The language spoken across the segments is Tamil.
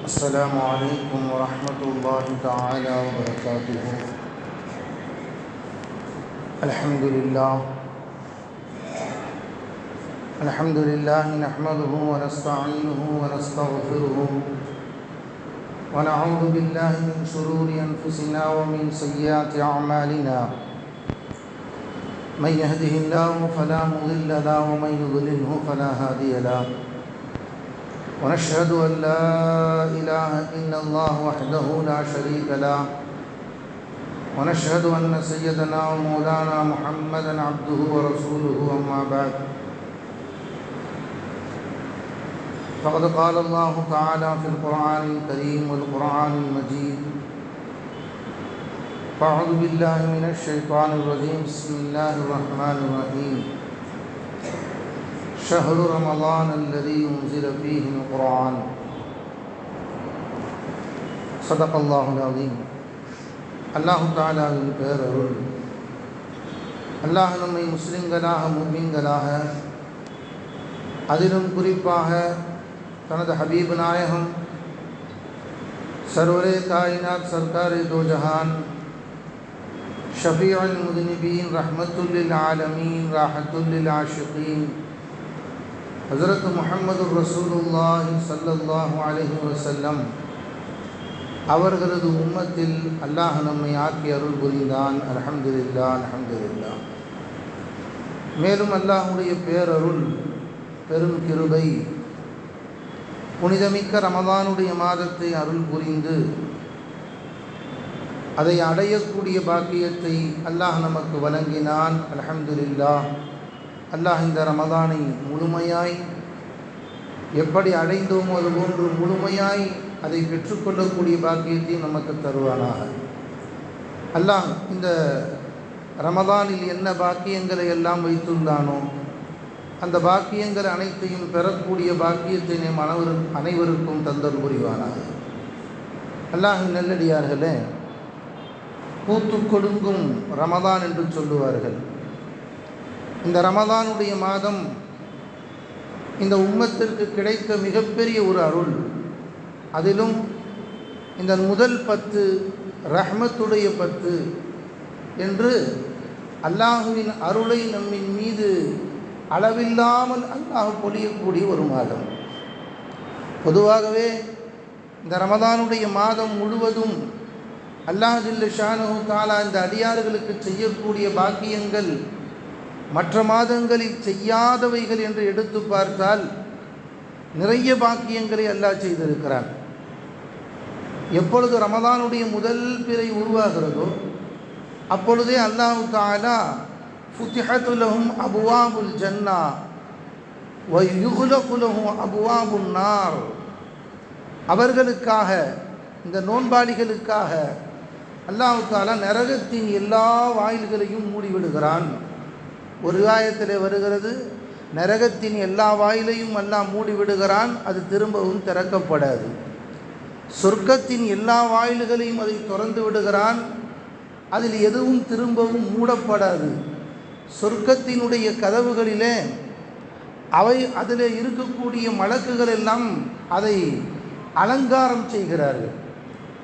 السلام عليكم ورحمة الله تعالى وبركاته. الحمد لله. الحمد لله نحمده ونستعينه ونستغفره. ونعوذ بالله من شرور أنفسنا ومن سيئات أعمالنا. من يهده الله فلا مضل له ومن يضلله فلا هادي له. ونشهد أن لا إله إلا الله وحده لا شريك له. ونشهد أن سيدنا ومولانا محمدا عبده ورسوله أما بعد. فقد قال الله تعالى في القرآن الكريم والقرآن المجيد فأعوذ بالله من الشيطان الرجيم. بسم الله الرحمن الرحيم. شهر رمضان الذي أنزل فيه القرآن صدق الله العظيم அல்லாஹு தாலாவின் பேரருள் அல்லாஹ் நம்மை முஸ்லிம்களாக முஸ்லிம்களாக அதிலும் குறிப்பாக தனது ஹபீப் நாயகம் சர்வரே காயினாத் சர்க்காரே தோ ஜஹான் ஷஃபீஉல் முதுனிபீன் ரஹ்மத்துல்லில் ஆலமீன் ராஹத்துல்லில் ஆஷிகீன் ஹசரத் முகமது ரசூலுல்லாஹி சல்லல்லாஹு அலஹி வசல்லம் அவர்களது உம்மத்தில் அல்லாஹ் நம்மை ஆக்கி அருள் புரிந்தான். அல்ஹம்துலில்லா அல்ஹம்துலில்லா மேலும் அல்லாஹுடைய பேரருள் பெரும் கிருபை புனிதமிக்க ரமதானுடைய மாதத்தை அருள் புரிந்து அதை அடையக்கூடிய பாக்கியத்தை அல்லாஹ் நமக்கு வழங்கினான். அல்ஹம்துலில்லா அல்லாஹ் இந்த ரமதானை முழுமையாய் எப்படி அடைந்தோமோ அது போன்று முழுமையாய் அதை பெற்றுக்கொள்ளக்கூடிய பாக்கியத்தையும் நமக்கு தருவானாக. அல்லாஹ் இந்த ரமதானில் என்ன பாக்கியங்களை எல்லாம் வைத்துள்ளானோ அந்த பாக்கியங்கள் அனைத்தையும் பெறக்கூடிய பாக்கியத்தை நம் அனைவரும் அனைவருக்கும் தந்தல் புரிவானாக. அல்லாஹ் நெல்லடியார்களே பூத்து கொடுங்கும் ரமதான் என்று சொல்லுவார்கள். இந்த ரமதானுடைய மாதம் இந்த உம்மத்திற்கு கிடைத்த மிகப்பெரிய ஒரு அருள். அதிலும் இந்த முதல் பத்து ரஹ்மத்துடைய பத்து என்று அல்லாஹுவின் அருளை நம்மின் மீது அளவில்லாமல் அல்லாஹ் பொழியக்கூடிய ஒரு மாதம். பொதுவாகவே இந்த ரமதானுடைய மாதம் முழுவதும் அல்லாஹ் ஷானு தாலா இந்த அடியார்களுக்கு செய்யக்கூடிய பாக்கியங்கள் மற்ற மாதங்களில் செய்யாதவைகள் என்று எடுத்து பார்த்தால் நிறைய பாக்கியங்களை அல்லாஹ் செய்திருக்கிறான். எப்பொழுது ரமதானுடைய முதல் பிறை உருவாகிறதோ அப்பொழுதே அல்லாஹு தாலா ஃபுத்திஹத்துலகும் அபுவாபுல் ஜன்னா வயுகுலகுலகும் அபுவாபுல் நார். அவர்களுக்காக இந்த நோன்பாளிகளுக்காக அல்லாஹு தாலா நரகத்தின் எல்லா வாயில்களையும் மூடிவிடுகிறான். ஒரு விவாயத்தில் வருகிறது. நரகத்தின் எல்லா வாயிலையும் எல்லாம் மூடிவிடுகிறான் அது திரும்பவும் திறக்கப்படாது. சொர்க்கத்தின் எல்லா வாயில்களையும் அதை திறந்து விடுகிறான் அதில் எதுவும் திரும்பவும் மூடப்படாது. சொர்க்கத்தினுடைய கதவுகளிலே அவை அதில் இருக்கக்கூடிய மலக்குகள் எல்லாம் அதை அலங்காரம் செய்கிறார்கள்.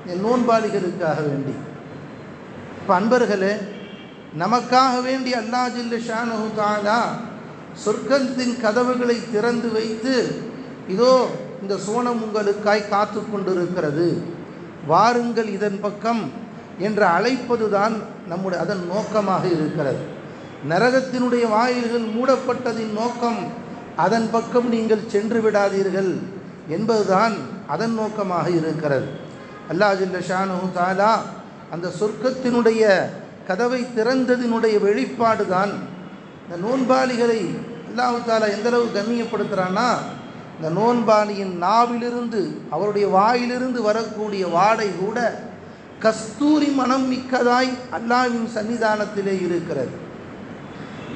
நோன்பாளிகளுக்காக வேண்டி. இப்போ அன்பர்களே நமக்காக வேண்டி அல்லா ஜில்லு ஷானு தாலா சொர்க்கத்தின் கதவுகளை திறந்து வைத்து இதோ இந்த சோனம் உங்களுக்காய் காத்து கொண்டிருக்கிறது. வாருங்கள் இதன் பக்கம் என்று அழைப்பது தான் நம்முடைய அதன் நோக்கமாக இருக்கிறது. நரகத்தினுடைய வாயில்கள் மூடப்பட்டதின் நோக்கம் அதன் பக்கம் நீங்கள் சென்று விடாதீர்கள் என்பதுதான் அதன் நோக்கமாக இருக்கிறது. அல்லா ஜில்ல ஷானு தாலா அந்த சொர்க்கத்தினுடைய கதவை திறந்ததினுடைய வெளிப்பாடு தான் இந்த நோன்பாளிகளை அல்லாஹு தாலா எந்தளவு கண்ணியப்படுத்துகிறான்னா இந்த நோன்பாளியின் நாவிலிருந்து அவருடைய வாயிலிருந்து வரக்கூடிய வாடை கூட கஸ்தூரி மனம் மிக்கதாய் அல்லாவின் சன்னிதானத்திலே இருக்கிறது.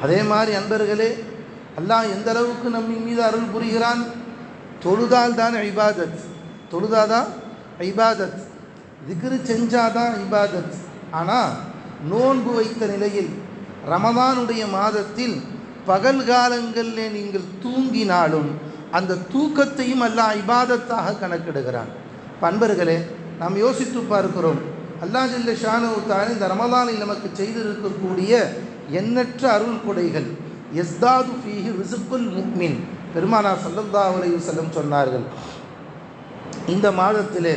அதே மாதிரி அன்பர்களே அல்லாஹ் எந்த அளவுக்கு நம்மின் மீது அருள் புரிகிறான்? தொழுதால் தான் ஐபாதத் தொழுதாதான் ஐபாதத் திக்ரு செஞ்சாதான் ஐபாதத் ஆனால் நோன்பு வைத்த நிலையில் ரமதானுடைய மாதத்தில் பகல் காலங்களில் நீங்கள் தூங்கினாலும் அந்த தூக்கத்தையும் அல்லாஹ் இபாதத்தாக கணக்கிடுகிறான். பண்பர்களே நாம் யோசித்து பார்க்கிறோம். அல்லா ஜில்ல ஷானுத்தான இந்த ரமதானில் நமக்கு செய்திருக்கக்கூடிய எண்ணற்ற அருள் கொடைகள். எஸ்தாது ஃபீஹி ரிசுக்குல் முக்மின். பெருமானா சல்லல்லா அலைஹி வஸல்லம் சொன்னார்கள். இந்த மாதத்திலே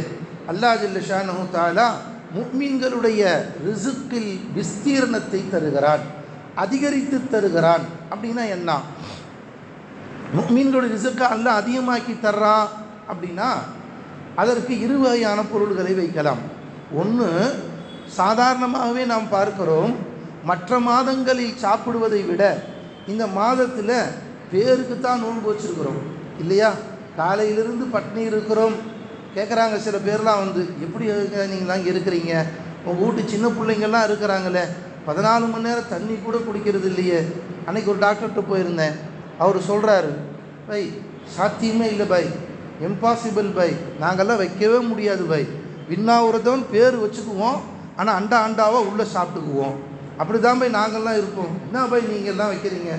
அல்லாஹ் ஜில்ல ஷானு தாலா முக்மீன்களுடைய ரிசுக்கில் விஸ்தீர்ணத்தை தருகிறான் அதிகரித்து தருகிறான் அப்படின்னா என்ன? முக்மீன்களுடைய ரிசுக்கை அல்ல அதிகமாக்கி தர்றான் அப்படின்னா அதற்கு இரு வகையான பொருள்களை வைக்கலாம். ஒன்று சாதாரணமாகவே நாம் பார்க்கிறோம் மற்ற மாதங்களில் சாப்பிடுவதை விட இந்த மாதத்தில் பேருக்கு தான் நோன்பு வச்சுருக்கிறோம். இல்லையா? காலையிலிருந்து பட்னி இருக்கிறோம் கேட்குறாங்க சில பேர்லாம் வந்து எப்படி நீங்களாம் இருக்கிறீங்க? உங்கள் வீட்டு சின்ன பிள்ளைங்கள்லாம் இருக்கிறாங்களே பதினாலு மணி நேரம் தண்ணி கூட குடிக்கிறது இல்லையே. அன்னைக்கு ஒரு டாக்டர்கிட்ட போயிருந்தேன். அவர் சொல்கிறாரு பை சாத்தியமே இல்லை பை. Impossible by. நாங்கள்லாம் வைக்கவே முடியாது பை. விண்ணாவுறதவன் பேர் வச்சுக்குவோம் ஆனால் அண்டா அண்டாவாக உள்ளே சாப்பிட்டுக்குவோம். அப்படி தான் பை நாங்கள்லாம் இருப்போம். என்ன பை நீங்கள்லாம் வைக்கிறீங்க?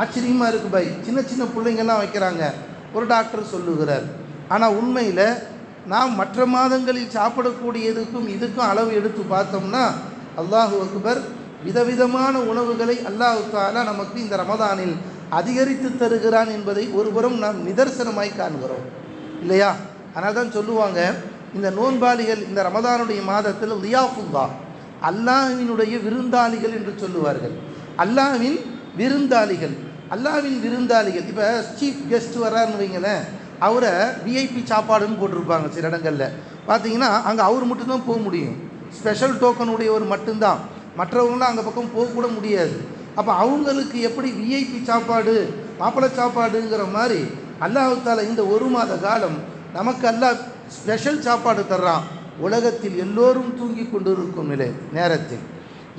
ஆச்சரியமாக இருக்குது பை. சின்ன சின்ன பிள்ளைங்கள்லாம் வைக்கிறாங்க. ஒரு டாக்டர் சொல்லுகிறார். ஆனால் உண்மையில் நாம் மற்ற மாதங்களில் சாப்பிடக்கூடியதுக்கும் இதுக்கும் அளவு எடுத்து பார்த்தோம்னா அல்லாஹு அக்பர் விதவிதமான உணவுகளை அல்லாஹு தாலா நமக்கு இந்த ரமதானில் அதிகரித்து தருகிறான் என்பதை ஒருபுறம் நாம் நிதர்சனமாய் காண்கிறோம். இல்லையா? ஆனால் தான் சொல்லுவாங்க இந்த நோன்பாளிகள் இந்த ரமதானுடைய மாதத்தில் லியாஃபுல்லா அல்லாஹினுடைய விருந்தாளிகள் என்று சொல்லுவார்கள். அல்லாஹ்வின் விருந்தாளிகள் அல்லாஹ்வின் விருந்தாளிகள். இப்போ சீஃப் கெஸ்ட் வர்றாருன்னு வைங்களேன் அவரை விஐபி சாப்பாடுன்னு போட்டிருப்பாங்க சில இடங்களில். பார்த்தீங்கன்னா அங்கே அவர் மட்டும்தான் போக முடியும். ஸ்பெஷல் டோக்கன் உடையவர் மட்டும்தான். மற்றவங்களாம் அங்கே பக்கம் போகக்கூட முடியாது. அப்போ அவங்களுக்கு எப்படி விஐபி சாப்பாடு மாப்பிள்ளை சாப்பாடுங்கிற மாதிரி அல்லாஹால இந்த ஒரு மாத காலம் நமக்கு அல்லாஹ் ஸ்பெஷல் சாப்பாடு தர்றான். உலகத்தில் எல்லோரும் தூங்கி கொண்டிருக்கும் நிலை நேரத்தில்.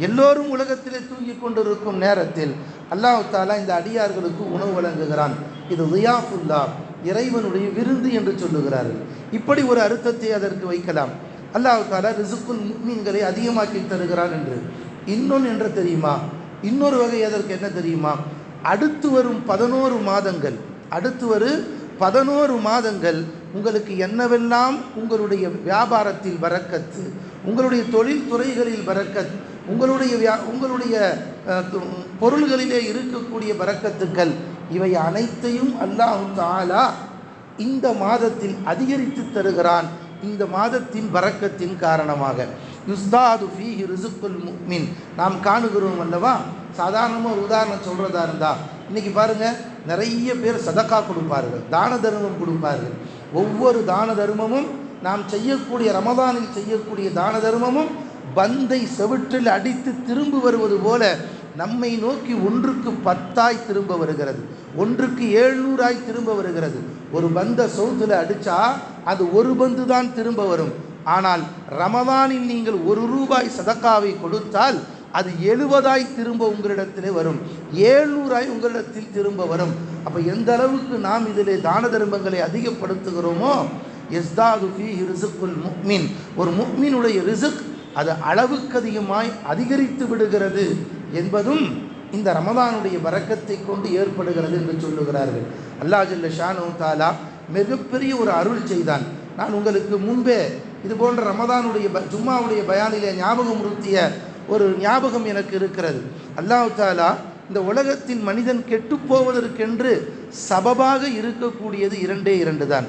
எல்லோரும் உலகத்திலே தூங்கி கொண்டிருக்கும் நேரத்தில் அல்லாஹாலா இந்த அடியார்களுக்கு உணவு வழங்குகிறான். இது ரியாஃபுல்லா இறைவனுடைய விருந்து என்று சொல்லுகிறார்கள். இப்படி ஒரு அர்த்தத்தை அதற்கு வைக்கலாம். அல்லாஹ் தாலா ரிசுக்குல் மீன்களை அதிகமாக்கி தருகிறான் என்று. இன்னொன்று என்று தெரியுமா? இன்னொரு வகை அதற்கு என்ன தெரியுமா? அடுத்து வரும் பதினோரு மாதங்கள் அடுத்து வரும் பதினோரு மாதங்கள் உங்களுக்கு என்னவெல்லாம் உங்களுடைய வியாபாரத்தில் வரக்கத்து உங்களுடைய தொழில் துறைகளில் உங்களுடைய வியா உங்களுடைய பொருள்களிலே இருக்கக்கூடிய வரக்கத்துக்கள் இவை அனைத்தையும் அல்லாஹு தாலா இந்த மாதத்தில் அதிகரித்து தருகிறான். இந்த மாதத்தின் பரக்கத்தின் காரணமாக. யுஸ்தாது ஃபீஹி ரிசுக்குல் முக்மின் நாம் காணுகிறோம் அல்லவா? சாதாரணமாக ஒரு உதாரணம் சொல்கிறதா இருந்தால் இன்றைக்கி பாருங்கள் நிறைய பேர் சதக்கா கொடுப்பார்கள் தான தர்மம் கொடுப்பார்கள். ஒவ்வொரு தான தர்மமும் நாம் செய்யக்கூடிய ரமதானில் செய்யக்கூடிய தான தர்மமும் பந்தை செவிற்றில் அடித்து திரும்பி வருவது போல நம்மை நோக்கி ஒன்றுக்கு பத்தாய் திரும்ப வருகிறது. ஒன்றுக்கு ஏழ்நூறாய் திரும்ப வருகிறது. ஒரு பந்த சவுத்தில் அடித்தா அது ஒரு பந்து தான் திரும்ப வரும். ஆனால் ரமதானில் நீங்கள் ஒரு ரூபாய் சதக்காவை கொடுத்தால் அது எழுபதாய் திரும்ப உங்களிடத்திலே வரும். ஏழ்நூறாய் உங்களிடத்தில் திரும்ப வரும். அப்போ எந்த அளவுக்கு நாம் இதிலே தான தர்மங்களை அதிகப்படுத்துகிறோமோ எஸ்தாது ஃபீ ரிசுக்குல் முக்மின். ஒரு முக்மினுடைய ரிசுக் அது அளவுக்கு அதிகமாய் அதிகரித்து விடுகிறது. என்பதும் இந்த ரமதானுடைய வரக்கத்தை கொண்டு ஏற்படுகிறது என்று சொல்லுகிறார்கள். அல்லாஹ் ஜல்ல ஷானு தாலா மிகப்பெரிய ஒரு அருள் செய்தான். நான் உங்களுக்கு முன்பே இது போன்ற ரமதானுடைய ப- ஜும்மாவுடைய பயானிலே ஞாபகம் உறுத்திய ஒரு ஞாபகம் எனக்கு இருக்கிறது. அல்லாஹ் தாலா இந்த உலகத்தின் மனிதன் கெட்டுப் போவதற்கென்று சபபாக இருக்கக்கூடியது இரண்டே இரண்டு தான்.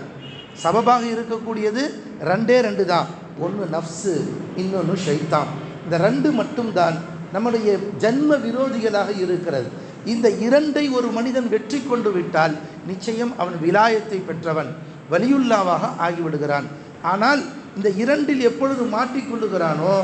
சபபாக இருக்கக்கூடியது ரெண்டே ரெண்டு தான். ஒன்று நஃப்ஸு இன்னொன்று ஷைத்தான். இந்த ரெண்டு மட்டும்தான் நம்முடைய ஜன்ம விரோதிகளாக இருக்கிறது. இந்த இரண்டை ஒரு மனிதன் வெற்றி கொண்டு விட்டால் நிச்சயம் அவன் விலாயத்தை பெற்றவன் வலியுல்லாவாக ஆகிவிடுகிறான். ஆனால் இந்த இரண்டில் எப்பொழுது மாட்டிக்கொள்ளுகிறானோ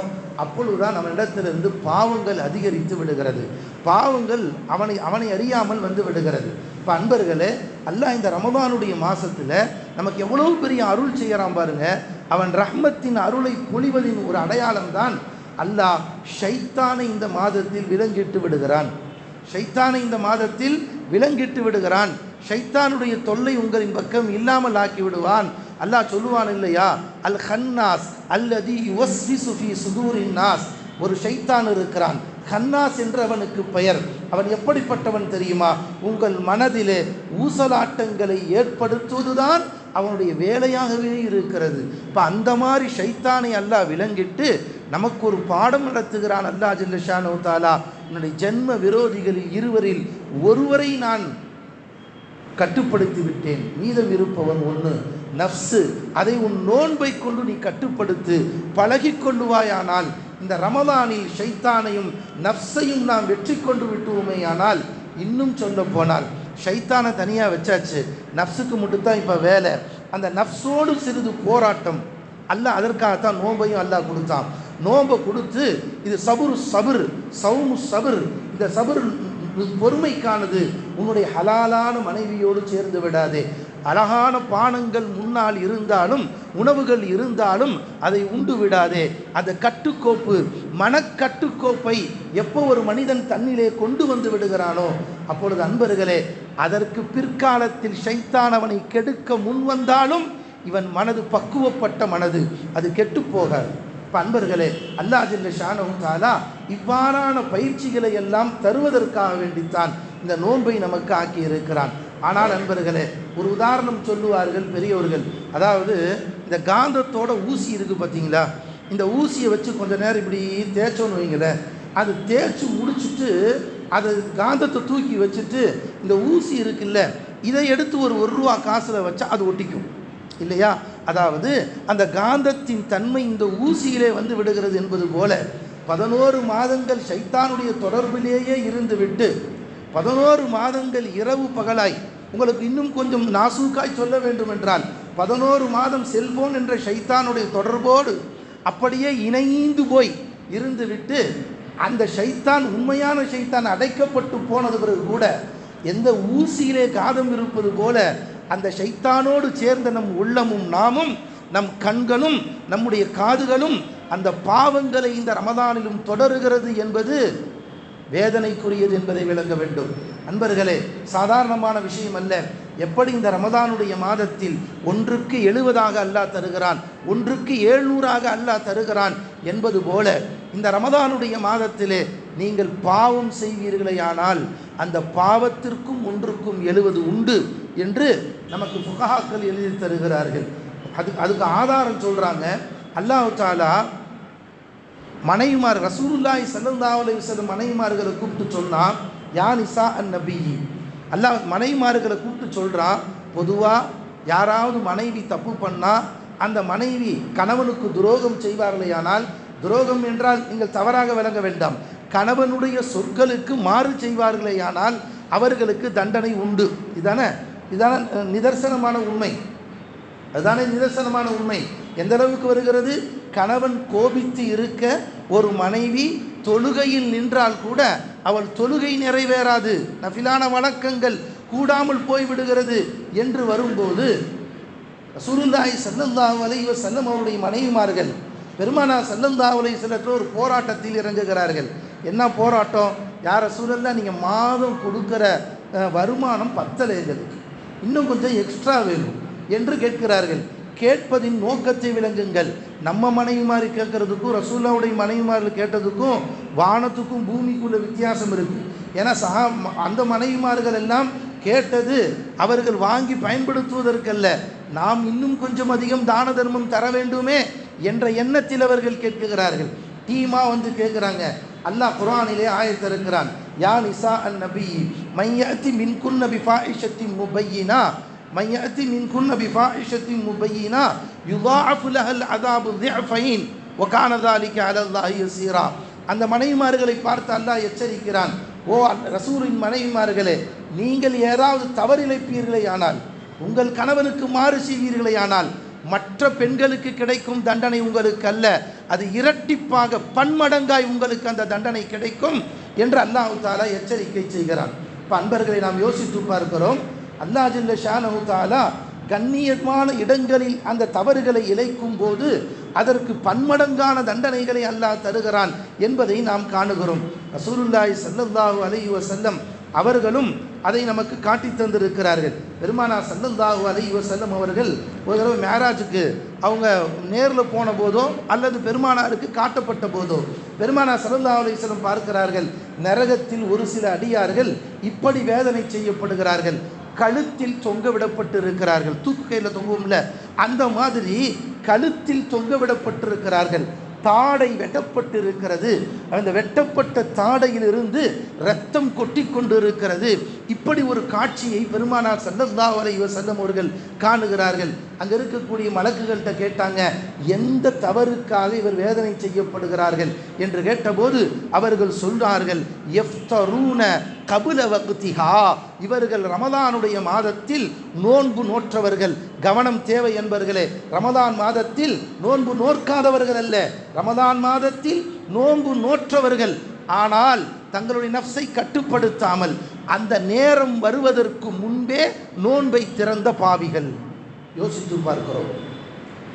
அப்பொழுதுதான் அவனிடத்திலிருந்து பாவங்கள் அதிகரித்து விடுகிறது. பாவங்கள் அவனை அவனை அறியாமல் வந்து விடுகிறது. இப்போ அன்பர்களே அல்லாஹ் இந்த ரமதானுடைய மாதத்தில் நமக்கு எவ்வளவு பெரிய அருள் செய்கிறான் பாருங்க. அவன் ரஹ்மத்தின் அருளை பொழிவதின் ஒரு அடையாளம்தான் அல்லாஹ் ஷைத்தானை இந்த மாதத்தில் விலங்கிட்டு விடுகிறான். ஷைத்தானை இந்த மாதத்தில் விலங்கிட்டு விடுகிறான். ஷைத்தானுடைய தொல்லை உங்களின் பக்கம் இல்லாமல் ஆக்கி விடுவான். அல்லாஹ் சொல்லுவான் இல்லையா? அல் ஹன்னாஸ் அல்லதி யுவஸ்வி சுஃபி சுதூரின் நாஸ். ஒரு ஷைத்தான் இருக்கிறான். ஹன்னாஸ் என்று அவனுக்கு பெயர். அவன் எப்படிப்பட்டவன் தெரியுமா? உங்கள் மனதிலே ஊசலாட்டங்களை ஏற்படுத்துவதுதான் அவனுடைய வேலையாகவே இருக்கிறது. இப்போ அந்த மாதிரி ஷைத்தானை அல்லாஹ் விளங்கிட்டு நமக்கு ஒரு பாடம் நடத்துகிறான் அல்லாஹ் ஜில்லஷானோ தாலா என்னுடைய ஜென்ம விரோதிகளில் இருவரில் ஒருவரை நான் கட்டுப்படுத்தி விட்டேன் மீதம் இருப்பவன் ஒன்று நஃப்ஸு. அதை உன் நோன்பை கொண்டு நீ கட்டுப்படுத்து பழகி கொள்ளுவாயானால் இந்த ரமதானில் ஷைத்தானையும் நஃப்ஸையும் நாம் வெற்றி கொண்டு விட்டுவோமேயானால் இன்னும் சொல்ல போனால் ஷைத்தானை தனியாக வச்சாச்சு. நஃப்ஸுக்கு மட்டும்தான் இப்போ வேலை. அந்த நஃப்ஸோடு சிறிது போராட்டம் அல்ல அதற்காகத்தான் நோன்பையும் அல்லாஹ் கொடுத்தான். நோம்பை கொடுத்து இது சபுரு சபுர் சவுமு சபுர். இந்த சபுர் பொறுமைக்கானது உன்னுடைய ஹலாலான மனைவியோடு சேர்ந்து விடாதே. அழகான பானங்கள் முன்னால் இருந்தாலும் உணவுகள் இருந்தாலும் அதை உண்டு விடாதே. அந்த கட்டுக்கோப்பு மனக்கட்டுக்கோப்பை எப்போ ஒரு மனிதன் தன்னிலே கொண்டு வந்து விடுகிறானோ அப்பொழுது அன்பர்களே அதற்கு பிற்காலத்தில் சைத்தானவனை கெடுக்க முன் வந்தாலும் இவன் மனது பக்குவப்பட்ட மனது. அது கெட்டு போகாது. இப்போ அன்பர்களே அல்லாஹ் ஜில்ல ஷானவும் தாலா இவ்வாறான பயிற்சிகளை எல்லாம் தருவதற்காக வேண்டித்தான் இந்த நோன்பை நமக்கு ஆக்கி இருக்கிறான். ஆனால் அன்பர்களே ஒரு உதாரணம் சொல்லுவார்கள் பெரியவர்கள் அதாவது இந்த காந்தத்தோட ஊசி இருக்குது பார்த்தீங்களா? இந்த ஊசியை வச்சு கொஞ்ச நேரம் இப்படி தேய்ச்சோன்னு வைங்களேன். அது தேய்ச்சி முடிச்சுட்டு அது காந்தத்தை தூக்கி வச்சுட்டு இந்த ஊசி இருக்குல்ல இதை எடுத்து ஒரு ஒரு ரூபா காசில் வச்சா அது ஒட்டிக்கும். இல்லையா? அதாவது அந்த காந்தத்தின் தன்மை இந்த ஊசியிலே வந்து விடுகிறது என்பது போல பதினோரு மாதங்கள் சைத்தானுடைய தொடர்பிலேயே இருந்துவிட்டு பதினோரு மாதங்கள் இரவு பகலாய் உங்களுக்கு இன்னும் கொஞ்சம் நாசூக்காய் சொல்ல வேண்டுமென்றால் பதினோரு மாதம் செல்போன் என்ற ஷைத்தானுடைய தொடர்போடு அப்படியே இணைந்து போய் இருந்துவிட்டு அந்த ஷைத்தான் உண்மையான ஷைத்தான் அடைக்கப்பட்டு போனது பிறகு கூட எந்த ஊசியிலே காதம் இருப்பது போல அந்த ஷைத்தானோடு சேர்ந்த நம் உள்ளமும் நாமும் நம் கண்களும் நம்முடைய காதுகளும் அந்த பாவங்களை இந்த ரமதானிலும் தொடருகிறது என்பது வேதனைக்குரியது என்பதை விளங்க வேண்டும். அன்பர்களே சாதாரணமான விஷயம் அல்ல. எப்படி இந்த ரமதானுடைய மாதத்தில் ஒன்றுக்கு எழுபதாக அல்லாஹ் தருகிறான் ஒன்றுக்கு ஏழ்நூறாக அல்லாஹ் தருகிறான் என்பது போல இந்த ரமதானுடைய மாதத்திலே நீங்கள் பாவம் செய்வீர்களேயானால் அந்த பாவத்திற்கும் ஒன்றுக்கும் எழுவது உண்டு என்று நமக்கு புகாக்கள் எழுதி தருகிறார்கள். அது அதுக்கு ஆதாரம் சொல்கிறாங்க அல்லாஹ் தாலா மனைவிமார் ரசூலுல்லாய் ஸல்லல்லாஹு அலைஹி மனைவிமார்களை கூப்பிட்டு சொன்னான் யா நிசா அன் நபி அல்லாஹ் மனைவிமார்களை கூப்பிட்டு சொல்கிறான் பொதுவாக யாராவது மனைவி தப்பு பண்ணால் அந்த மனைவி கணவனுக்கு துரோகம் செய்வார்களேயானால் துரோகம் என்றால் நீங்கள் தவறாக விளங்க வேண்டாம். கணவனுடைய சொற்களுக்கு மாறு செய்வார்களேயானால் அவர்களுக்கு தண்டனை உண்டு. இதானே இதான நிதர்சனமான உண்மை. அதுதானே நிதர்சனமான உண்மை. எந்த அளவுக்கு வருகிறது? கணவன் கோபித்து இருக்க ஒரு மனைவி தொழுகையில் நின்றால் கூட அவள் தொழுகை நிறைவேறாது. நஃபிலான வணக்கங்கள் கூடாமல் போய்விடுகிறது என்று வரும்போது சுருந்தாய் சல்லல்லாஹு இவர் செல்லம் அவருடைய மனைவிமார்கள் பெருமானா செல்லந்தாவலை அலைஹி ஒரு போராட்டத்தில் இறங்குகிறார்கள். என்ன போராட்டம்? யார சூழல்ல நீங்கள் மாதம் கொடுக்குற வருமானம் பத்தலை எங்களுக்கு இன்னும் கொஞ்சம் எக்ஸ்ட்ரா வேணும். என்று கேட்கிறார்கள். கேட்பதின் நோக்கத்தை விளங்குங்கள். நம்ம மனைவி மாதிரி கேட்கறதுக்கும் ரசூல்லாவுடைய மனைவிமார்கள் கேட்டதுக்கும் வானத்துக்கும் பூமிக்குள்ள வித்தியாசம் இருக்குது ஏன்னா சஹா அந்த மனைவிமார்கள் எல்லாம் கேட்டது அவர்கள் வாங்கி பயன்படுத்துவதற்கல்ல. நாம் இன்னும் கொஞ்சம் அதிகம் தான தர்மம் தர வேண்டுமே என்ற எண்ணத்தில் அவர்கள் கேட்கிறார்கள். டீமா வந்து கேட்குறாங்க. அல்லாஹ் குர்ஆனிலே ஆயத்திருக்கிறான் யா நிசா அன் நபி மையத்தி மின் நபி பிஃபாயிஷத்தி முபையினா மையத்தி மின் குன்ன பிஃபாயிஷத்தி முபையினா யுதாஃபு லஹல் அதாபு திஃபைன் வகான ذلك على الله يسيرا அந்த மனைவிமார்களை பார்த்து அல்லாஹ் எச்சரிக்கிறான் ஓ ரசூலின் மனைவிமார்களே நீங்கள் ஏதாவது தவறிழைப்பீர்களே ஆனால் உங்கள் கணவனுக்கு மாறு செய்வீர்களே ஆனால் மற்ற பெண்களுக்கு கிடைக்கும் தண்டனை உங்களுக்கு அல்ல அது இரட்டிப்பாக பன்மடங்காய் உங்களுக்கு அந்த தண்டனை கிடைக்கும் என்று அல்லாஹு தாலா எச்சரிக்கை செய்கிறான் இப்போ அன்பர்களை நாம் யோசித்து பார்க்கிறோம் அல்லா ஜில்ல ஷானஹு தாலா கண்ணியமான இடங்களில் அந்த தவறுகளை இழைக்கும் போது அதற்கு பன்மடங்கான தண்டனைகளை அல்லாஹ் தருகிறான் என்பதை நாம் காணுகிறோம். ரசூலுல்லாய் சல்லல்லாஹு அலைஹி வசல்லம் அவர்களும் அதை நமக்கு காட்டி தந்திருக்கிறார்கள். பெருமானா சல்லல்லாஹு அலைஹி வசல்லம் அவர்கள் ஒரு தடவை மேராஜுக்கு அவங்க நேரில் போன போதோ அல்லது பெருமானாருக்கு காட்டப்பட்ட போதோ பெருமானா சல்லல்லாஹு அலைஹி வஸல்லம் பார்க்கிறார்கள் நரகத்தில் ஒரு சில அடியார்கள் இப்படி வேதனை செய்யப்படுகிறார்கள். கழுத்தில் தொங்க விடப்பட்டிருக்கிறார்கள் தூக்கு கையில் தொங்குவோம்ல. அந்த மாதிரி கழுத்தில் தொங்க விடப்பட்டிருக்கிறார்கள் தாடை வெட்டப்பட்டு இருக்கிறது அந்த வெட்டப்பட்ட தாடையிலிருந்து ரத்தம் கொட்டி கொண்டிருக்கிறது. இப்படி ஒரு காட்சியை பெருமானார் சல்லல்லாஹு அலைஹி வஸல்லம் அவர்கள் காணுகிறார்கள். அங்கே இருக்கக்கூடிய மலக்குகள்கிட்ட கேட்டாங்க எந்த தவறுக்காக இவர் வேதனை செய்யப்படுகிறார்கள்? என்று கேட்டபோது அவர்கள் சொல்றார்கள் எஃப்தரூன கபுல வகுத்திஹா இவர்கள் ரமதானுடைய மாதத்தில் நோன்பு நோற்றவர்கள். கவனம் தேவை என்பர்களே ரமதான் மாதத்தில் நோன்பு நோற்காதவர்கள் அல்ல. ரமதான் மாதத்தில் நோன்பு நோற்றவர்கள். ஆனால் தங்களுடைய நஃப்ஸை கட்டுப்படுத்தாமல் அந்த நேரம் வருவதற்கு முன்பே நோன்பை திறந்த பாவிகள். யோசித்து பார்க்கிறோம்.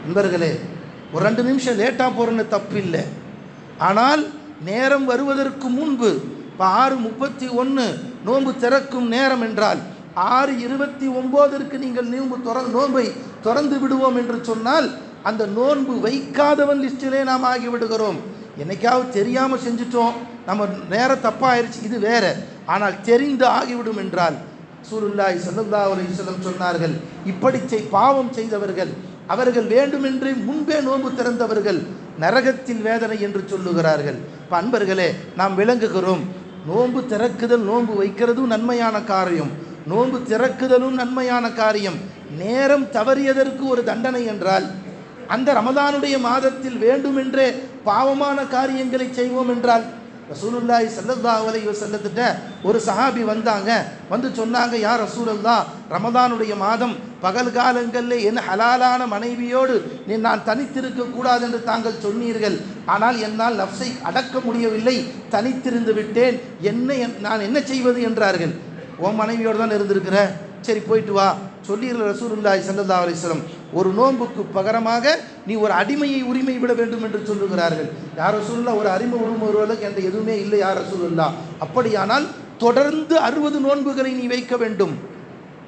நண்பர்களே ஒரு ரெண்டு நிமிஷம் லேட்டாக போகிறேன்னு தப்பில்லை. ஆனால் நேரம் வருவதற்கு முன்பு இப்போ ஆறு முப்பத்தி ஒன்று நோன்பு திறக்கும் நேரம் என்றால் ஆறு இருபத்தி ஒம்போதற்கு நீங்கள் நோன்பு துற நோன்பை திறந்து விடுவோம் என்று சொன்னால் அந்த நோன்பு வைக்காதவன் லிஸ்டிலே நாம் ஆகிவிடுகிறோம் என்னைக்காவது தெரியாமல் செஞ்சுட்டோம் நம்ம நேரம் தப்பாயிருச்சு இது வேற. ஆனால் தெரிந்து ஆகிவிடும் என்றால் சூருல்லாய் சல்லல்லாஹு அலைஹி வஸல்லம் சொன்னார்கள் இப்படி செய் பாவம் செய்தவர்கள் அவர்கள் வேண்டுமென்றே முன்பே நோன்பு திறந்தவர்கள் நரகத்தில் வேதனை என்று சொல்லுகிறார்கள். இப்போ அன்பர்களே நாம் விளங்குகிறோம் நோன்பு திறக்குதல் நோன்பு வைக்கிறதும் நன்மையான காரியம். நோன்பு திறக்குதலும் நன்மையான காரியம். நேரம் தவறியதற்கு ஒரு தண்டனை என்றால் அந்த ரமதானுடைய மாதத்தில் வேண்டுமென்றே பாவமான காரியங்களை செய்வோம் என்றால் ரசூலுல்லாஹி ஸல்லல்லாஹு இவர் செல்லத்திட்ட ஒரு சஹாபி வந்தாங்க. வந்து சொன்னாங்க யார் ரசூலல்லா ரமதானுடைய மாதம் பகல் காலங்களில் என் ஹலாலான மனைவியோடு நீ நான் தனித்திருக்க கூடாது என்று தாங்கள் சொன்னீர்கள். ஆனால் என்னால் நஃப்ஸை அடக்க முடியவில்லை தனித்திருந்து விட்டேன். என்ன என்- நான் என்ன செய்வது? என்றார்கள். உன் மனைவியோடு தான் இருந்திருக்கிற? சரி போயிட்டு வா. சொல்லீர்கள் ரசூலுல்லாய் ஸல்லல்லாஹு அலிஸ்லம் ஒரு நோன்புக்கு பகரமாக நீ ஒரு அடிமையை உரிமை விட வேண்டும் என்று சொல்லுகிறார்கள். யார ரசூலுல்லா ஒரு அடிமை உரிமை வருவதற்கு என்ற எதுவுமே இல்லை யார ரசூலுல்லா அப்படியானால் தொடர்ந்து அறுபது நோன்புகளை நீ வைக்க வேண்டும்.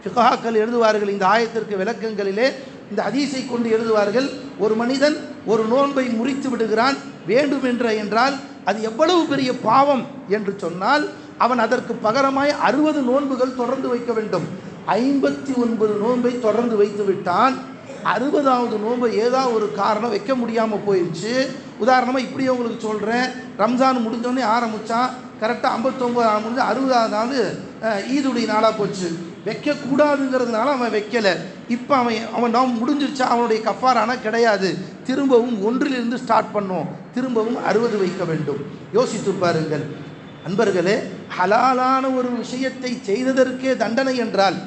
ஃபிகாக்கள் எழுதுவார்கள் இந்த ஆயத்திற்கு விளக்கங்களிலே இந்த அதிசை கொண்டு எழுதுவார்கள் ஒரு மனிதன் ஒரு நோன்பை முறித்து விடுகிறான் வேண்டுமென்ற என்றால் அது எவ்வளவு பெரிய பாவம் என்று சொன்னால் அவன் அதற்கு பகரமாய் அறுபது நோன்புகள் தொடர்ந்து வைக்க வேண்டும். ஐம்பத்தி ஒன்பது நோன்பை தொடர்ந்து வைத்து விட்டான் அறுபதாவது நோன்பை ஏதாவது ஒரு காரணம் வைக்க முடியாமல் போயிடுச்சு உதாரணமாக இப்படி உங்களுக்கு சொல்கிறேன் ரம்ஜான் முடிஞ்சோடனே ஆரம்பித்தான் கரெக்டாக ஐம்பத்தொம்பது முடிஞ்சு அறுபதாவது நாள் ஈதுடைய நாளாக போச்சு. வைக்கக்கூடாதுங்கிறதுனால அவன் வைக்கலை. இப்போ அவன் அவன் நாம் முடிஞ்சிருச்சா அவனுடைய கஃபாரானா கிடையாது. திரும்பவும் ஒன்றிலிருந்து ஸ்டார்ட் பண்ணோம். திரும்பவும் அறுபது வைக்க வேண்டும். யோசித்து பாருங்கள். அன்பர்களே ஹலாலான ஒரு விஷயத்தை செய்ததற்கே தண்டனை என்றால்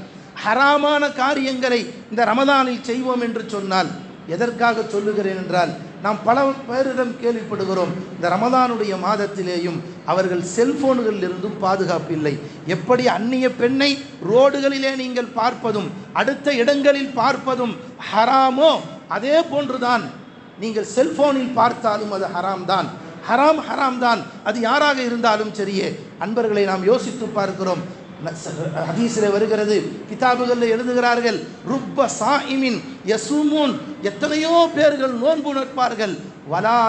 ஹராமான காரியங்களை இந்த ரமதானில் செய்வோம் என்று சொன்னால் எதற்காக சொல்லுகிறேன் என்றால் நாம் பல பேரிடம் கேள்விப்படுகிறோம் இந்த ரமதானுடைய மாதத்திலேயும் அவர்கள் செல்போன்களில் இருந்தும் பாதுகாப்பில்லை. எப்படி அந்நிய பெண்ணை ரோடுகளிலே நீங்கள் பார்ப்பதும் அடுத்த இடங்களில் பார்ப்பதும் ஹராமோ? அதே போன்றுதான் நீங்கள் செல்போனில் பார்த்தாலும் அது ஹராம் தான் ஹராம் ஹராம் தான் அது யாராக இருந்தாலும் சரியே. அன்பர்களை நாம் யோசித்து பார்க்கிறோம். ஹதீஸில் வருகிறது. கிதாபுகளில் எழுதுகிறார்கள். ருப்ப சாயிமின் யசூமூன். எத்தனையோ பேர்கள் நோன்பு நட்பார்கள் வலா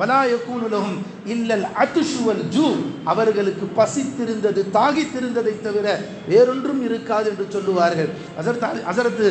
வலா யக்கூனுலகும் இல்லல் அத்துஷுவல் ஜூ. அவர்களுக்கு பசித்திருந்தது தாகித்திருந்ததை தவிர வேறொன்றும் இருக்காது என்று சொல்லுவார்கள். அசரத் அசரத்து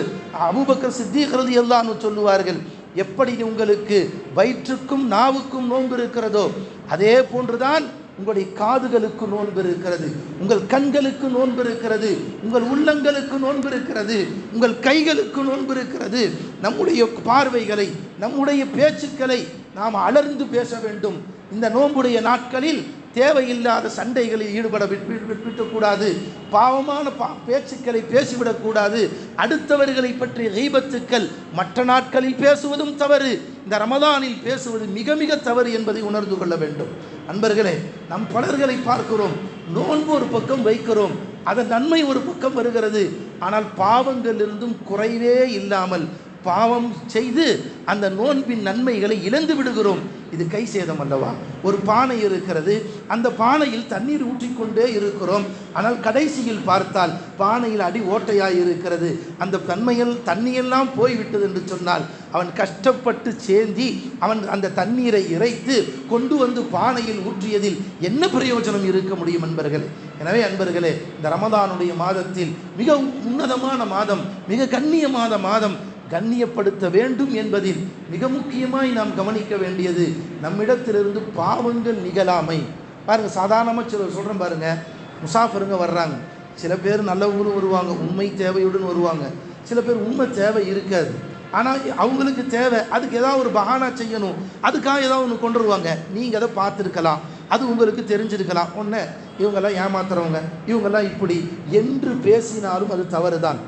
அபுபக்கர் சித்திகிறது எல்லாம் சொல்லுவார்கள் எப்படி உங்களுக்கு வயிற்றுக்கும் நாவுக்கும் நோன்பு இருக்கிறதோ அதே போன்றுதான் உங்களுடைய காதுகளுக்கு நோன்பு இருக்கிறது உங்கள் கண்களுக்கு நோன்பு இருக்கிறது உங்கள் உள்ளங்களுக்கு நோன்பு இருக்கிறது உங்கள் கைகளுக்கு நோன்பு இருக்கிறது. நம்முடைய பார்வைகளை நம்முடைய பேச்சுக்களை நாம் அலர்ந்து பேச வேண்டும். இந்த நோன்புடைய நாட்களில் தேவையில்லாத சண்டைகளில் ஈடுபட விட்- பாவமான பா பேச்சுக்களை பேசிவிடக்கூடாது. அடுத்தவர்களை பற்றிய கீபத்துக்கள் மற்ற நாட்களில் பேசுவதும் தவறு. இந்த ரமதானில் பேசுவது மிக மிக தவறு என்பதை உணர்ந்து கொள்ள வேண்டும். நண்பர்களே நம் பலர்களை பார்க்கிறோம். நோன்பு ஒரு பக்கம் வைக்கிறோம். அதன் நன்மை ஒரு பக்கம் வருகிறது. ஆனால் பாவங்களிலிருந்தும் குறைவே இல்லாமல் பாவம் செய்து அந்த நோன்பின் நன்மைகளை இழந்து விடுகிறோம். இது கை சேதம் அல்லவா? ஒரு பானை இருக்கிறது. அந்த பானையில் தண்ணீர் ஊற்றிக்கொண்டே இருக்கிறோம். ஆனால் கடைசியில் பார்த்தால் பானையில் அடி ஓட்டையாய் இருக்கிறது. அந்த தன்மையில் தண்ணியெல்லாம் போய்விட்டது என்று சொன்னால் அவன் கஷ்டப்பட்டு சேந்தி அவன் அந்த தண்ணீரை இறைத்து கொண்டு வந்து பானையில் ஊற்றியதில் என்ன பிரயோஜனம் இருக்க முடியும் என்பர்களே எனவே அன்பர்களே இந்த ரமதானுடைய மாதத்தில் மிக உன்னதமான மாதம் மிக கண்ணியமான மாதம் கண்ணியப்படுத்த வேண்டும் என்பதில் மிக முக்கியமாய் நாம் கவனிக்க வேண்டியது நம்மிடத்திலிருந்து பாவங்கள் நிகழாமை. பாருங்கள் சாதாரணமாக சிலர் சொல்கிறேன் பாருங்கள் முசாஃபருங்க வர்றாங்க. சில பேர் நல்லவங்களும் வருவாங்க உண்மை தேவையுடன் வருவாங்க. சில பேர் உண்மை தேவை இருக்காது. ஆனால் அவங்களுக்கு தேவை அதுக்கு ஏதாவது ஒரு பகானா செய்யணும். அதுக்காக ஏதாவது ஒன்று கொண்டு வருவாங்க. நீங்கள் அதை பார்த்துருக்கலாம். அது உங்களுக்கு தெரிஞ்சிருக்கலாம். ஒன்று இவங்கெல்லாம் ஏமாத்துறவங்க இவங்கெல்லாம் இப்படி என்று பேசினாலும் அது தவறு தான்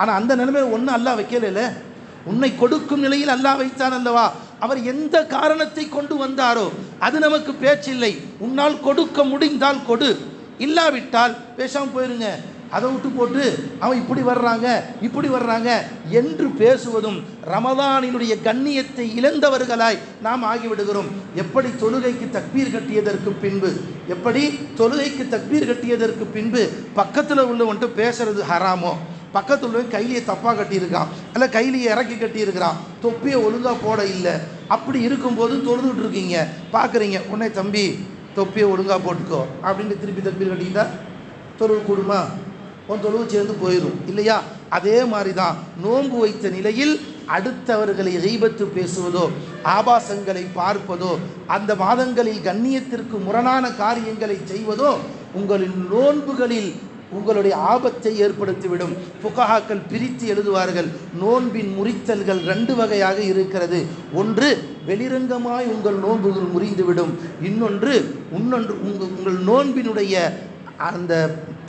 ஆனால் அந்த நிலைமையில் ஒன்றும் அல்லாஹ் வைக்கல உன்னை கொடுக்கும் நிலையில் அல்லாஹ் வைத்தான் அல்லவா? அவர் எந்த காரணத்தை கொண்டு வந்தாரோ அது நமக்கு பேச்சில்லை. உன்னால் கொடுக்க முடிந்தால் கொடு. இல்லாவிட்டால் பேசாமல் போயிருங்க. அதை விட்டு போட்டு அவன் இப்படி வர்றாங்க இப்படி வர்றாங்க என்று பேசுவதும் ரமதானினுடைய கண்ணியத்தை இழந்தவர்களாய் நாம் ஆகிவிடுகிறோம். எப்படி தொழுகைக்கு தக்பீர் கட்டியதற்கு பின்பு எப்படி தொழுகைக்கு தக்பீர் கட்டியதற்கு பின்பு பக்கத்தில் உள்ளவன்ட்டு பேசுறது ஹராமோ? பக்கத்தில் உள்ளவன் கைலியை தப்பாக கட்டியிருக்கான். இல்லை கைலியை இறக்கி கட்டியிருக்கிறான். தொப்பியை ஒழுங்காக போட இல்லை. அப்படி இருக்கும்போது தொழுதுட்டு இருக்கீங்க பார்க்குறீங்க உன்னை தம்பி தொப்பியை ஒழுங்காக போட்டுக்கோ. அப்படின்னு திருப்பி தப்பி கட்டிக்கிட்டா தொழுவு கூடுமா? உன் தொழுவு சேர்ந்து போயிடும். இல்லையா? அதே மாதிரி தான் நோன்பு வைத்த நிலையில் அடுத்தவர்களை ஈபத்து பேசுவதோ ஆபாசங்களை பார்ப்பதோ அந்த மாதங்களில் கண்ணியத்திற்கு முரணான காரியங்களை செய்வதோ உங்களின் நோன்புகளில் உங்களுடைய ஆபத்தை ஏற்படுத்திவிடும். புகஹாக்கள் பிரித்து எழுதுவார்கள். நோன்பின் முறித்தல்கள் ரெண்டு வகையாக இருக்கிறது. ஒன்று வெளிரங்கமாய் உங்கள் நோன்புகள் முறிந்துவிடும். இன்னொன்று இன்னொன்று உங்கள் உங்கள் நோன்பினுடைய அந்த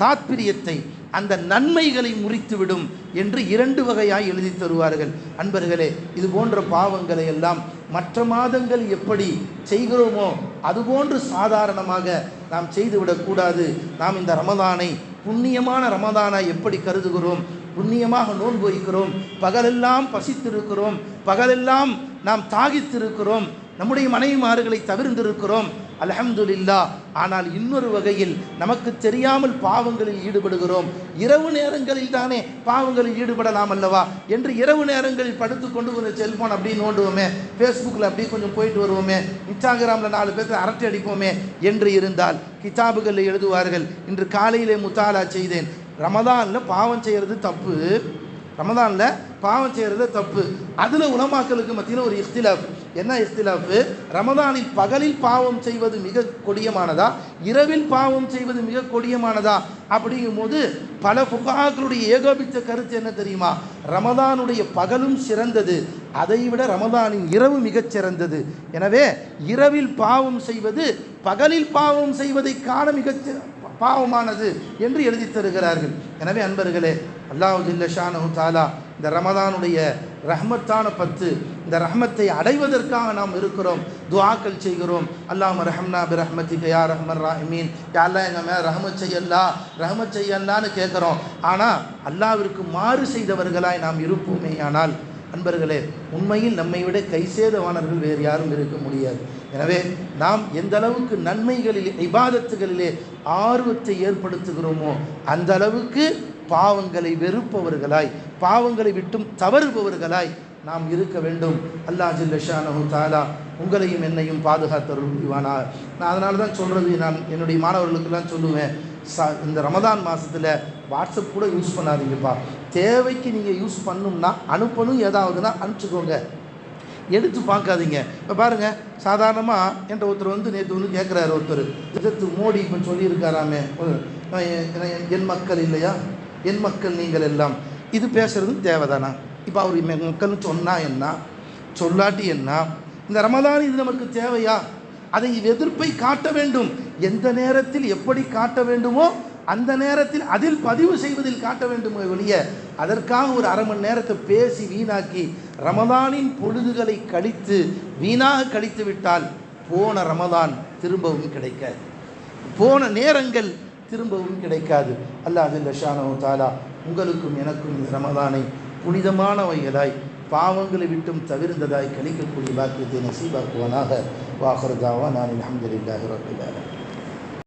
தாத்பிரியத்தை அந்த நன்மைகளை முறித்துவிடும் என்று இரண்டு வகையாய் எழுதி தருவார்கள். அன்பர்களே இது போன்ற பாவங்களை எல்லாம் மற்ற மாதங்கள் எப்படி செய்கிறோமோ அதுபோன்று சாதாரணமாக நாம் செய்துவிடக்கூடாது நாம் இந்த ரமதானை புண்ணியமான ரமதானை எப்படி கருதுகிறோம்? புண்ணியமாக நோன்பு வைக்கிறோம். பகலெல்லாம் பசித்திருக்கிறோம். பகலெல்லாம் நாம் தாகித்திருக்கிறோம். நம்முடைய மனைவிமார்களை தவிர்ந்திருக்கிறோம். அலஹம்துல்லா ஆனால் இன்னொரு வகையில் நமக்கு தெரியாமல் பாவங்களில் ஈடுபடுகிறோம். இரவு நேரங்களில் தானே பாவங்களில் ஈடுபடலாம் அல்லவா? என்று இரவு நேரங்களில் படுத்துக்கொண்டு கொஞ்சம் செல்போன் அப்படியே நோண்டுவோமே. ஃபேஸ்புக்கில் அப்படியே கொஞ்சம் போயிட்டு வருவோமே. இன்ஸ்டாகிராமில் நாலு பேர்த்து அரட்டை அடிப்போமே என்று இருந்தால் கிதாபுகளில் எழுதுவார்கள் இன்று காலையிலே முத்தாலா செய்தேன். ரமதானில் பாவம் செய்கிறது தப்பு. ரமதானில் பாவம் செய்கிறது தப்பு. அதில் உலமாக்களுக்கு மத்தியில் ஒரு இஃப்திலாஃப் என்ன இஸ்திலாஃபு? ரமதானில் பகலில் பாவம் செய்வது மிக கொடியமானதா? இரவில் பாவம் செய்வது மிக கொடியமானதா? அப்படிங்கும்போது பல புகாக்களுடைய ஏகோபித்த கருத்து என்ன தெரியுமா? ரமதானுடைய பகலும் சிறந்தது. அதைவிட ரமதானின் இரவு மிகச் சிறந்தது. எனவே இரவில் பாவம் செய்வது பகலில் பாவம் செய்வதை காண மிகச் பாவமானது என்று எழுதி தருகிறார்கள். எனவே அன்பர்களே அல்லாஹ் ஜில்ல தாலா இந்த ரமதானுடைய ரஹமத்தான பத்து. இந்த ரஹமத்தை அடைவதற்காக நாம் இருக்கிறோம். துவாக்கள் செய்கிறோம். அல்லாஹ் ரஹம்னா பி ரஹ்மத்திக யா ரஹ்மன். ராஹிமீன் யாரெல்லாம் எங்கள் மேலே ரஹமத் செய்யல்லா? ரஹமத் செய்யல்லான்னு கேட்குறோம் ஆனால் அல்லாவிற்கு மாறு செய்தவர்களாய் நாம் இருப்போமே ஆனால் அன்பர்களே உண்மையில் நம்மை விட கைசேதவானர்கள் வேறு யாரும் இருக்க முடியாது. எனவே நாம் எந்த அளவுக்கு நன்மைகளில் இபாதத்துகளிலே ஆர்வத்தை ஏற்படுத்துகிறோமோ அந்த அளவுக்கு பாவங்களை வெறுப்பவர்களாய் பாவங்களை விட்டும் தவறுபவர்களாய் நாம் இருக்க வேண்டும். அல்லாஹ் ஜில்லஷானு தாலா உங்களையும் என்னையும் பாதுகாத்தருள் புரிவானா நான் அதனால தான் சொல்கிறது நான் என்னுடைய மாணவர்களுக்கெல்லாம் சொல்லுவேன் ச இந்த ரமதான் மாதத்தில் வாட்ஸ்அப் கூட யூஸ் பண்ணாதீங்கப்பா. தேவைக்கு நீங்கள் யூஸ் பண்ணணும்னா அனுப்பணும் ஏதாவதுன்னா அனுப்பிச்சுக்கோங்க. எடுத்து பார்க்காதீங்க. இப்போ பாருங்கள் சாதாரணமாக என்கிட்ட ஒருத்தர் வந்து நேற்று வந்து கேட்குறாரு ஒருத்தர். எதிர்த்து மோடி இப்போ சொல்லியிருக்காராமே. என் மக்கள் இல்லையா? என் மக்கள் நீங்கள் எல்லாம் இது பேசுறதும் தேவைதானா? இப்போ அவர் மக்கள்னு சொன்னால் என்ன? சொல்லாட்டி என்ன? இந்த ரமதான் இது நமக்கு தேவையா? அதை எதிர்ப்பை காட்ட வேண்டும். எந்த நேரத்தில் எப்படி காட்ட வேண்டுமோ அந்த நேரத்தில் அதில் பதிவு செய்வதில் காட்ட வேண்டுமே வெளிய அதற்காக ஒரு அரை மணி நேரத்தை பேசி வீணாக்கி ரமதானின் பொழுதுகளை கழித்து வீணாக கழித்து விட்டால் போன ரமதான் திரும்பவும் கிடைக்காது. போன நேரங்கள் திரும்பவும் கிடைக்காது. அல்லாஹ் லஷானோ தாலா உங்களுக்கும் எனக்கும் இந்த ரமதானை புனிதமானவைகளாய் பாவங்களை விட்டும் தவிர்ந்ததாய் கழிக்கக்கூடிய பாக்கியத்தை நசீபாக்குவனாக. வாஹர்தாவா நான் அலமதுல்லாஹி ரபில்